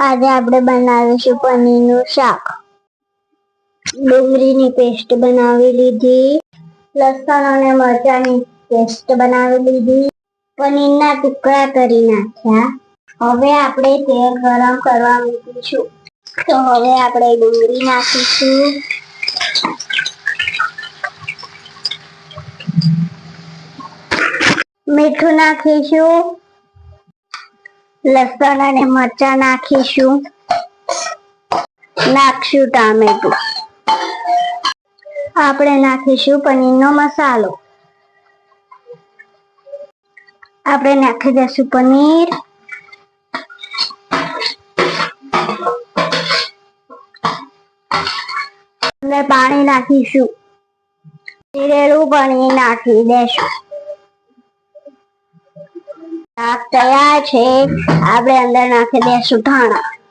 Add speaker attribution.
Speaker 1: આજે આપણે બનાવીશું પનીરનું શાક. ડુંગળીની પેસ્ટ બનાવી લીધી, લસણ અને મરચાંની પેસ્ટ બનાવી લીધી, પનીરના ટુકડા કરી નાખ્યા. હવે આપણે તેલ ગરમ કરવા મૂકીશું. તો હવે આપણે ડુંગળી નાખીશું. મીઠું નાખીશું. લસણ અને મરચા નાખીશું. નાખશું ટામેટું. આપણે નાખીશું પનીરનો મસાલો. આપણે નાખી દઈશું પનીર. અને પાણી નાખીશું. જીરેલું પનીર નાખી દેશું શાક તૈયાર છે. આપણે અંદર નાખી દઈશું ધાણા.